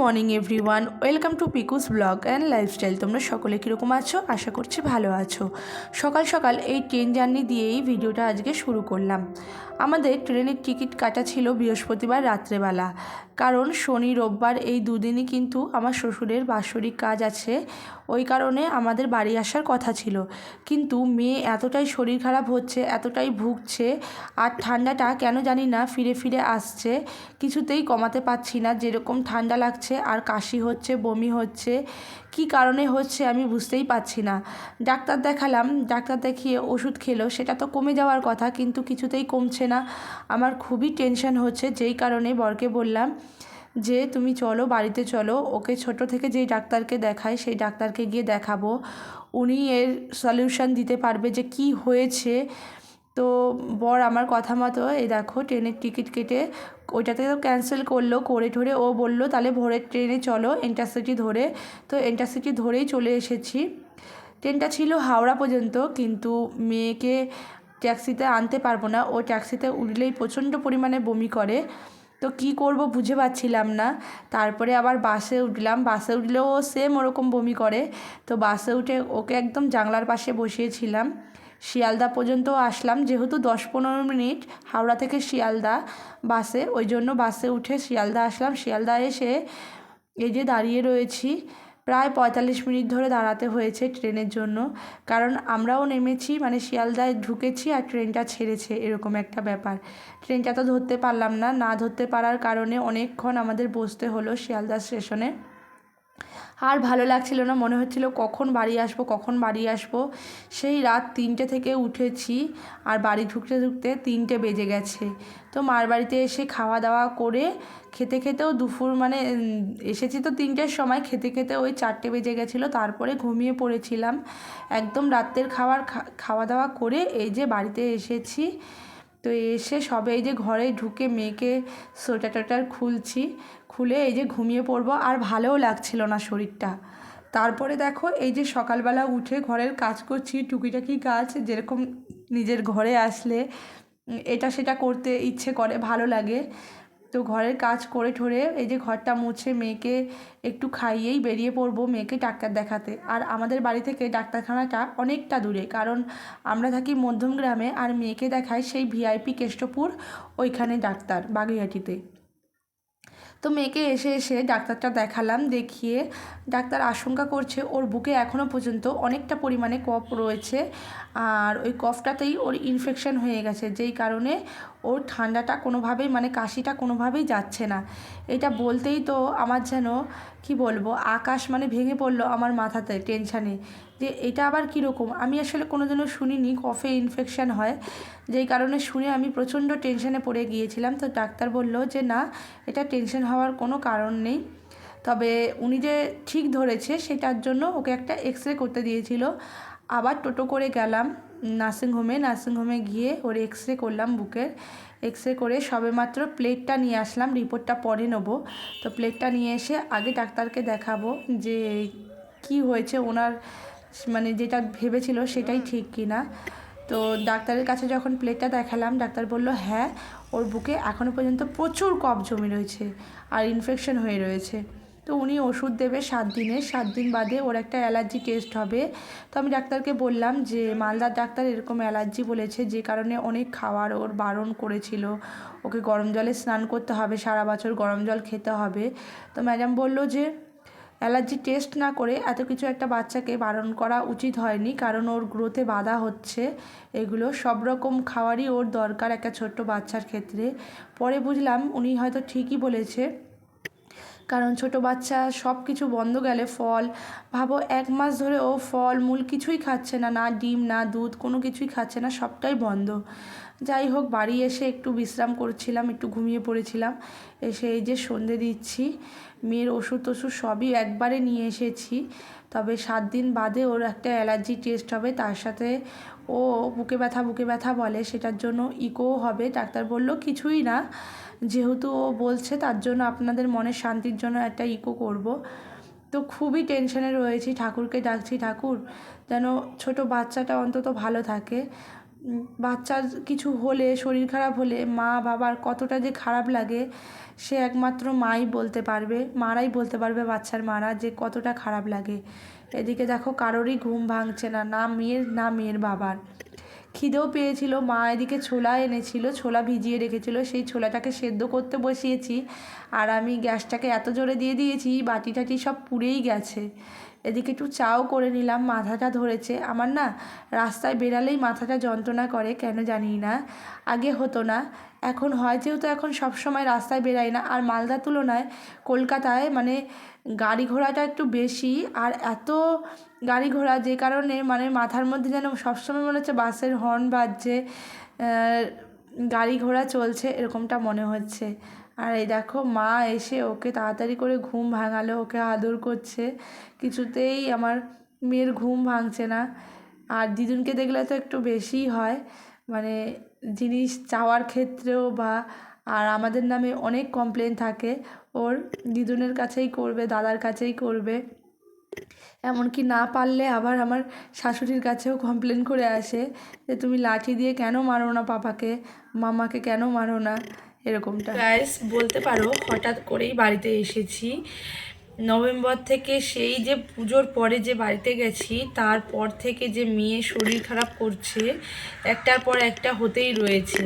Morning everyone, welcome to Piku's blog and lifestyle. তোমরা সকলে কীরকম আছো? আশা করছি ভালো আছো। সকাল সকাল এই ট্রেন জার্নি দিয়েই ভিডিওটা আজকে শুরু করলাম। আমাদের ট্রেনের টিকিট কাটা ছিল বৃহস্পতিবার রাত্রেবেলা। কারণ শনি, রোববার এই দুদিনই কিন্তু আমার শ্বশুরের বাৎসরিক কাজ আছে। ওই কারণে আমাদের বাড়ি আসার কথা ছিল। কিন্তু মেয়ে এতটাই শরীর খারাপ হচ্ছে, এতটাই ভুগছে আর ঠান্ডাটা কেন জানি না ফিরে ফিরে আসছে। কিছুতেই কমাতে পারছি না, যেরকম ঠান্ডা লাগছে আর কাশি হচ্ছে, বমি হচ্ছে, কি কারণে হচ্ছে আমি বুঝতেই পারছি না। ডাক্তার দেখালাম, ডাক্তার দেখিয়ে ওষুধ খেলো, সেটা তো কমে যাওয়ার কথা, কিন্তু কিছুতেই কমছে না। আমার খুবই টেনশন হচ্ছে, যেই কারণে বরকে বললাম যে, তুমি চলো, বাড়িতে চলো, ওকে ছোট থেকে যেই ডাক্তারকে দেখায় সেই ডাক্তারকে গিয়ে দেখাবো। উনি এর সলিউশন দিতে পারবে যে কি হয়েছে তো বর আমার কথা মতো, এই দেখো, ট্রেনের টিকিট কেটে ওইটাতে তো ক্যান্সেল করল, করে ঠরে ও বলল, তাহলে ভোরের ট্রেনে চলো ইন্টারসিটি ধরে। তো ইন্টারসিটি ধরেই চলে এসেছি। ট্রেনটা ছিল হাওড়া পর্যন্ত, কিন্তু মেয়েকে ট্যাক্সিতে আনতে পারব না। ও ট্যাক্সিতে উঠলেই প্রচণ্ড পরিমাণে বমি করে। তো কি করব বুঝে পাচ্ছিলাম না। তারপরে আবার বাসে উঠলাম। বাসে উঠলেও সেম ওরকম বমি করে। তো বাসে উঠে ওকে একদম জানলার পাশে বসিয়েছিলাম। শিয়ালদা পর্যন্ত আসলাম। যেহেতু দশ পনেরো মিনিট হাওড়া থেকে শিয়ালদা বাসে, ওই জন্য বাসে উঠে শিয়ালদা আসলাম। শিয়ালদা এসে এই যে দাঁড়িয়ে রয়েছি, প্রায় পঁয়তাল্লিশ মিনিট ধরে দাঁড়াতে হয়েছে ট্রেনের জন্য। কারণ আমরাও নেমেছি মানে শিয়ালদায় ঢুকেছি আর ট্রেনটা ছেড়েছে, এরকম একটা ব্যাপার। ট্রেনটা তো ধরতে পারলাম না না ধরতে পারার কারণে অনেকক্ষণ আমাদের বসতে হলো শিয়ালদা স্টেশনে। আর ভালো লাগছিল না, মনে হচ্ছিল কখন বাড়ি আসব, কখন বাড়ি আসব। সেই রাত তিনটে থেকে উঠেছি আর বাড়ি ঢুকতে ঢুকতে তিনটে বেজে গেছে। তো মার বাড়িতে এসে খাওয়া দাওয়া করে খেতে খেতেও দুপুর মানে এসেছি তো তিনটের সময়, খেতে খেতে ওই চারটে বেজে গেছিল, তারপরে ঘুমিয়ে পড়েছিলাম। একদম রাত্রের খাবার খাওয়া দাওয়া করে এই যে বাড়িতে এসেছি। তো এসে সবে এই যে ঘরে ঢুকে মেয়েকে সোয়েটার টোয়েটার খুলছি, খুলে এই যে ঘুমিয়ে পড়ব, আর ভালোও লাগছিল না শরীরটা। তারপরে দেখো এই যে সকালবেলা উঠে ঘরের কাজ করছি, টুকিটাকি কাজ, যেরকম নিজের ঘরে আসলে এটা সেটা করতে ইচ্ছে করে, ভালো লাগে। তো ঘরের কাজ করে ঠরে এই যে ঘরটা মুছে মেয়েকে একটু খাইয়েই বেরিয়ে পড়ব মেয়েকে ডাক্তার দেখাতে। আর আমাদের বাড়ি থেকে ডাক্তারখানাটা অনেকটা দূরে, কারণ আমরা থাকি মধ্যম গ্রামে আর মেয়েকে দেখায় সেই ভিআইপি কেষ্টপুর ওইখানে ডাক্তার বাগুইহাটিতে তো মেয়েকে এসে এসে ডাক্তারটা দেখালাম, দেখিয়ে ডাক্তার আশঙ্কা করছে ওর বুকে এখনও পর্যন্ত অনেকটা পরিমাণে কফ রয়েছে, আর ওই কফটাতেই ওর ইনফেকশন হয়ে গেছে, যেই কারণে ওর ঠান্ডাটা কোনোভাবেই মানে কাশিটা কোনোভাবেই যাচ্ছে না। এটা বলতেই তো আমার যেন, কি বলব, আকাশ মানে ভেঙে পড়ল আমার মাথাতে টেনশানে যে এটা আবার কীরকম? আমি আসলে কোনো দিনও শুনিনি কফে ইনফেকশান হয়। যেই কারণে শুনে আমি প্রচণ্ড টেনশানে পড়ে গিয়েছিলাম। তো ডাক্তার বলল যে, না, এটা টেনশন হওয়ার কোনো কারণ নেই। তবে উনি যে ঠিক ধরেছে, সেটার জন্য ওকে একটা এক্স রে করতে দিয়েছিল। আবার টোটো করে গেলাম। নার্সিংহোমে নার্সিংহোমে গিয়ে ওর এক্স রে করলাম বুকের। এক্স রে করে সবে মাত্র প্লেটটা নিয়ে আসলাম, রিপোর্টটা পরে নেব। তো প্লেটটা নিয়ে এসে আগে ডাক্তারকে দেখাবো যে কি হয়েছে, ওনার মানে যেটা ভেবেছিল সেটাই ঠিক কি না তো ডাক্তারের কাছে যখন প্লেটটা দেখালাম, ডাক্তার বলল হ্যাঁ ওর বুকে এখনও পর্যন্ত প্রচুর কফ জমে রয়েছে আর ইনফেকশন হয়ে রয়েছে। তো উনি ওষুধ দেবে সাত দিনে। সাত দিন বাদে ওর একটা অ্যালার্জি টেস্ট হবে। তো আমি ডাক্তারকে বললাম যে, মালদার ডাক্তার এরকম অ্যালার্জি বলেছে যে কারণে অনেক খাওয়ার ওর বারণ করেছিল। ওকে গরম জলে স্নান করতে হবে, সারা বছর গরম জল খেতে হবে। তো ম্যাডাম বলল যে, অ্যালার্জি টেস্ট না করে এত কিছু একটা বাচ্চাকে বারণ করা উচিত হয়নি কারণ ওর গ্রোথে বাধা হচ্ছে। এগুলো সব রকম খাওয়ারই ওর দরকার একটা ছোট্ট বাচ্চার ক্ষেত্রে। পরে বুঝলাম উনি হয়তো ঠিকই বলেছে। কারণ ছোট বাচ্চা সব কিছু বন্ধ গেলে ফল। ভাবো এক মাস ধরে ও ফল, মূল কিছুই খাচ্ছে না না ডিম, না দুধ, কোনো কিছুই খাচ্ছে না, সবটাই বন্ধ। যাই হোক, বাড়ি এসে একটু বিশ্রাম করছিলাম, একটু ঘুমিয়ে পড়েছিলাম। এসে এই যে সন্ধে দিচ্ছি, মেয়ের ওষুধ টষুধ সবই একবারে নিয়ে এসেছি। তবে সাত দিন বাদে ওর একটা অ্যালার্জি টেস্ট হবে, তার সাথে ও বুকে ব্যথা বুকে ব্যথা বলে, সেটার জন্য ইকোও হবে। ডাক্তার বলল, কিছুই না। যেহেতু ও বলছে, তার জন্য আপনাদের মনের শান্তির জন্য একটা ইকো করব। তো খুবই টেনশনে রয়েছি, ঠাকুরকে ডাকছি, ঠাকুর, যেন ছোট বাচ্চাটা অন্তত ভালো থাকে। বাচ্চার কিছু হলে, শরীর খারাপ হলে, মা বাবার কতটা যে খারাপ লাগে, সে একমাত্র মাই বলতে পারবে, মারাই বলতে পারবে বাচ্চার মারা, যে কতটা খারাপ লাগে। এদিকে দেখো কারোরই ঘুম ভাঙছে না না মেয়ের না মেয়ের বাবার। খিদেও পেয়েছিল, মা এদিকে ছোলা এনেছিল, ছোলা ভিজিয়ে রেখেছিল, সেই ছোলাটাকে সেদ্ধ করতে বসিয়েছি। আর আমি গ্যাসটাকে এত জোরে দিয়ে দিয়েছি বাটি টাটি সব পুড়েই গেছে। এদিকে একটু চাও করে নিলাম, মাথাটা ধরেছে। আমার না রাস্তায় বেরালেই মাথাটা যন্ত্রণা করে, কেন জানি না। আগে হতো না। এখন হয় যেহেতু এখন সব সময় রাস্তায় বেরাই না, আর মালদার তুলনায় কলকাতায় মানে গাড়ি ঘোড়াটা একটু বেশি, আর এত গাড়ি ঘোড়া যে কারণে মানে মাথার মধ্যে যেন সবসময় মনে হচ্ছে বাসের হর্ন বাজছে গাড়ি ঘোড়া চলছে, এরকমটা মনে হচ্ছে। আর এই দেখো মা এসে ওকে তাড়াতাড়ি করে ঘুম ভাঙালো, ওকে আদর করছে। কিছুতেই আমার মেয়ের ঘুম ভাঙছে না। আর দিদুনকে দেখলে তো একটু বেশিই হয়। মানে জিনিস চাওয়ার ক্ষেত্রেও বা, আর আমাদের নামে অনেক কমপ্লেন থাকে। ওর দিদুনের কাছেই করবে, দাদার কাছেই করবে। এমনকি না পারলে আবার আমার শাশুড়ির কাছেও কমপ্লেন করে আসে যে, তুমি লাঠি দিয়ে কেন মারো না পাপাকে? মামাকে কেন মারো না? এরকমটা। গাইস বলতে পারো, হঠাৎ করেই বাড়িতে এসেছি। নভেম্বর থেকে সেই যে পুজোর পরে যে বাড়িতে গেছি, তারপর থেকে যে মেয়ে শরীর খারাপ করছে, একটার পর একটা হতেই রয়েছে।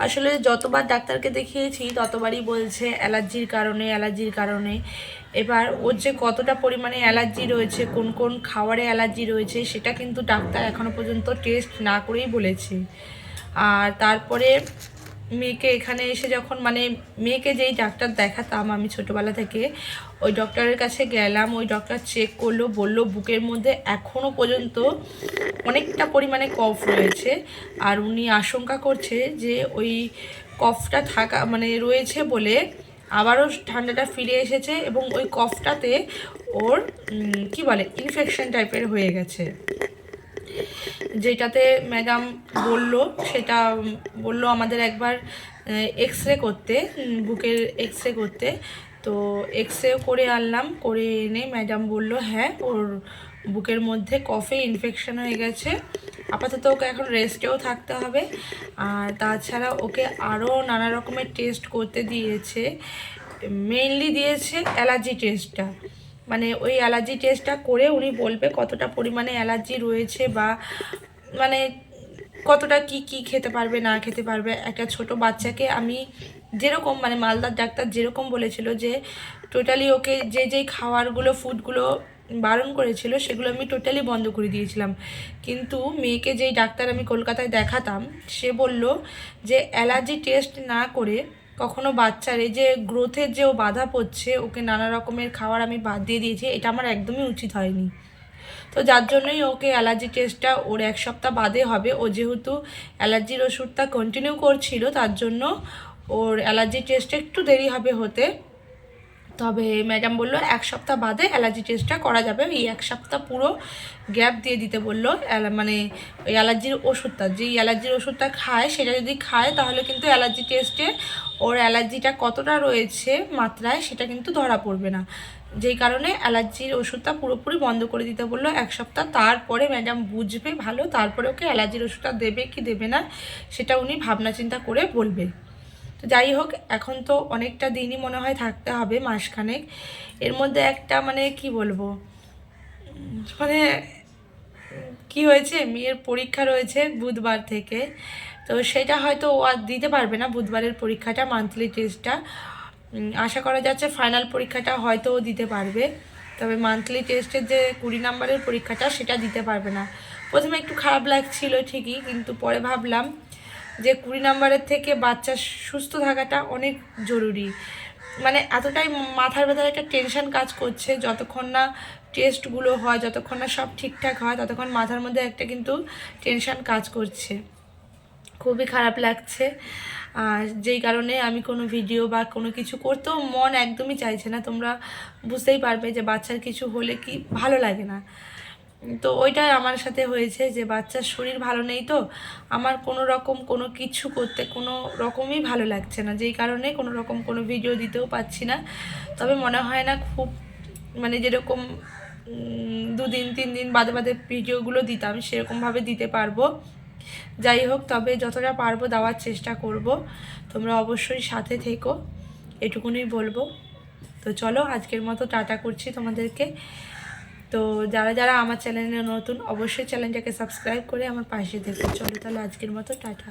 আসলে যতবার ডাক্তারকে দেখিয়েছি, ততবারই বলছে অ্যালার্জির কারণে অ্যালার্জির কারণে। এবার ওর যে কতটা পরিমাণে অ্যালার্জি রয়েছে, কোন কোন খাবারে অ্যালার্জি রয়েছে, সেটা কিন্তু ডাক্তার এখনও পর্যন্ত টেস্ট না করেই বলেছে। আর তারপরে মেয়েকে এখানে এসে যখন মানে মেয়েকে যেই ডাক্তার দেখাতাম আমি ছোটোবেলা থেকে, ওই ডক্টরের কাছে গেলাম, ওই ডক্টর চেক করল, বলল বুকের মধ্যে এখনও পর্যন্ত অনেকটা পরিমাণে কফ রয়েছে। আর উনি আশঙ্কা করছে যে ওই কফটা থাকা মানে রয়েছে বলে আবারও ঠান্ডাটা ফিরে এসেছে এবং ওই কফটাতে ওর কি বলে ইনফেকশন টাইপের হয়ে গেছে। যেটাতে ম্যাডাম বলল, সেটা বলল আমাদের একবার এক্স রে করতে বুকের এক্স রে করতে। তো এক্স রে করে আনলাম, করে এনে ম্যাডাম বলল হ্যাঁ ওর বুকের মধ্যে কফে ইনফেকশন হয়ে গেছে। আপাতত ওকে এখন রেস্টেও থাকতে হবে। আর তাছাড়া ওকে আরও নানা রকমের টেস্ট করতে দিয়েছে। মেইনলি দিয়েছে অ্যালার্জি টেস্টটা মানে ওই অ্যালার্জি টেস্টটা করে উনি বলবে কতটা পরিমাণে অ্যালার্জি রয়েছে বা মানে কতটা কি কি খেতে পারবে, না খেতে পারবে, একটা ছোট বাচ্চাকে আমি যেরকম মানে মালদার ডাক্তার যেরকম বলেছিল যে টোটালি ওকে যে যেই খাওয়ারগুলো ফুডগুলো বারণ করেছিল, সেগুলো আমি টোটালি বন্ধ করে দিয়েছিলাম। কিন্তু মেয়েকে যেই ডাক্তার আমি কলকাতায় দেখাতাম, সে বলল যে অ্যালার্জি টেস্ট না করে কখনো বাচ্চার এই যে গ্রোথের যে ও বাধা পড়ছে, ওকে নানা রকমের খাবার আমি বাদ দিয়ে দিয়েছি, এটা আমার একদমই উচিত হয়নি। তো যার জন্যই ওকে অ্যালার্জি টেস্টটা ওর এক সপ্তাহ বাদে হবে। ও যেহেতু অ্যালার্জির ওষুধটা কন্টিনিউ করছিল, তার জন্য ওর অ্যালার্জি টেস্টটা একটু দেরি হবে হতে। তবে ম্যাডাম বলল, এক সপ্তাহ বাদে অ্যালার্জি টেস্টটা করা যাবে। এই এক সপ্তাহ পুরো গ্যাপ দিয়ে দিতে বলল মানে ওই অ্যালার্জির ওষুধটা। যেই অ্যালার্জির ওষুধটা খায়, সেটা যদি খায়, তাহলে কিন্তু অ্যালার্জি টেস্টে ওর অ্যালার্জিটা কতটা রয়েছে মাত্রায়, সেটা কিন্তু ধরা পড়বে না। যেই কারণে অ্যালার্জির ওষুধটা পুরোপুরি বন্ধ করে দিতে বলল এক সপ্তাহ। তারপরে ম্যাডাম বুঝবে ভালো, তারপরে ওকে অ্যালার্জির ওষুধটা দেবে কি দেবে না, সেটা উনি ভাবনা চিন্তা করে বলবে। তো যাই হোক, এখন তো অনেকটা দিনই মনে হয় থাকতে হবে, মাসখানেক। এর মধ্যে একটা মানে কি বলব মানে কি হয়েছে, মেয়ের পরীক্ষা রয়েছে বুধবার থেকে। তো সেটা হয়তো ও আর দিতে পারবে না, বুধবারের পরীক্ষাটা মান্থলি টেস্টটা আশা করা যাচ্ছে ফাইনাল পরীক্ষাটা হয়তো দিতে পারবে। তবে মান্থলি টেস্টের যে কুড়ি নাম্বারের পরীক্ষাটা সেটা দিতে পারবে না। প্রথমে একটু খারাপ লাগছিল ঠিকই, কিন্তু পরে ভাবলাম যে কুড়ি নাম্বারের থেকে বাচ্চা সুস্থ থাকাটা অনেক জরুরি। মানে এতটাই মাথার ভেতরে একটা টেনশন কাজ করছে, যতক্ষণ না টেস্টগুলো হয়, যতক্ষণ না সব ঠিকঠাক হয়, ততক্ষণ মাথার মধ্যে একটা কিন্তু টেনশন কাজ করছে। খুবই খারাপ লাগছে। যেই কারণে আমি কোনো ভিডিও বা কোনো কিছু করতেও মন একদমই চাইছে না। তোমরা বুঝতেই পারবে যে বাচ্চার কিছু হলে কি ভালো লাগে না। তো ওইটাই আমার সাথে হয়েছে যে বাচ্চার শরীর ভালো নেই তো, আমার কোনো রকম কোনো কিছু করতে কোনো রকমই ভালো লাগছে না। যেই কারণে কোনো রকম কোনো ভিডিও দিতেও পাচ্ছি না। তবে মনে হয় না খুব মানে যেরকম দুদিন, তিন দিন বাদে বাদে ভিডিওগুলো দিতাম, সেরকমভাবে দিতে পারব। যাই হোক, তবে যতটা পারব দেওয়ার চেষ্টা করব। তোমরা অবশ্যই সাথে থেকো এটুকুনি বলব। তো চলো, আজকের মতো টাটা করছি তোমাদেরকে। তো যারা যারা আমার চ্যানেলে নতুন, অবশ্যই চ্যানেলটাকে সাবস্ক্রাইব করে আমার পাশে দেখো চলো তাহলে আজকের মতো, টাটা।